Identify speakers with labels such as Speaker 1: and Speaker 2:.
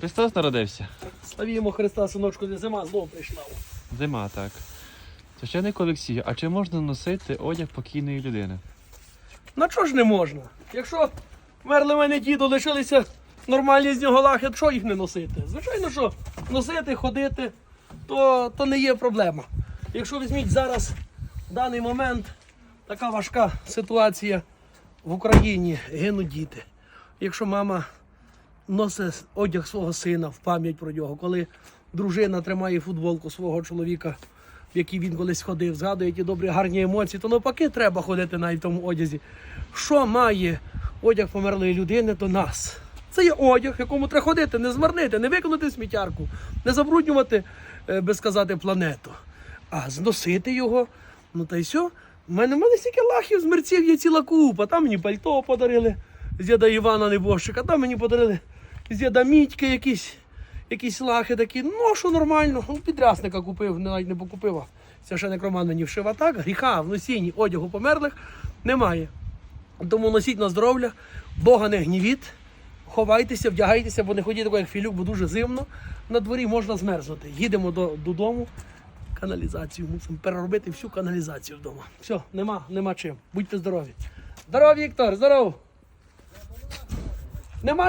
Speaker 1: Христос народився.
Speaker 2: Славімо Христа, синочку, не зима знову прийшла.
Speaker 1: Зима, так. Священник Олексій, а чи можна носити одяг покійної людини?
Speaker 2: На чого ж не можна? Якщо вмерли в мене діду, лишилися нормальні з нього лахи, що їх не носити? Звичайно, що носити, ходити, то, то не є проблема. Якщо візьміть зараз, в даний момент, така важка ситуація в Україні, гинуть діти. Якщо мама носить одяг свого сина в пам'ять про нього, коли дружина тримає футболку свого чоловіка, в який він колись ходив, згадує ті добрі гарні емоції, то навпаки треба ходити навіть в тому одязі. Що має одяг померлої людини до нас? Це є одяг, в якому треба ходити, не змарнити, не виконати сміттярку, не забруднювати, е, би сказати, планету, а зносити його. Ну та й все. У мене, в мене стільки лахів з мерців є ціла купа. Там мені пальто подарили з діда Івана Небожчика, там мені подарили з діда якісь, якісь лахи такі. Ну, що нормально. Ну, Підрясника купив, навіть не покупив. а Священик Роман мені вшив а так. Гріха в носінні одягу померлих немає. Тому носіть на здоров'я, Бога не гнівіть, ховайтеся, вдягайтеся, бо не ходіть такого, як філюк, бо дуже зимно. На дворі можна змерзнути. Їдемо до, додому. Каналізацію мусимо переробити всю каналізацію вдома. Все, нема, нема чим. Будьте здорові. Здорово, Віктор, здоров! Немає.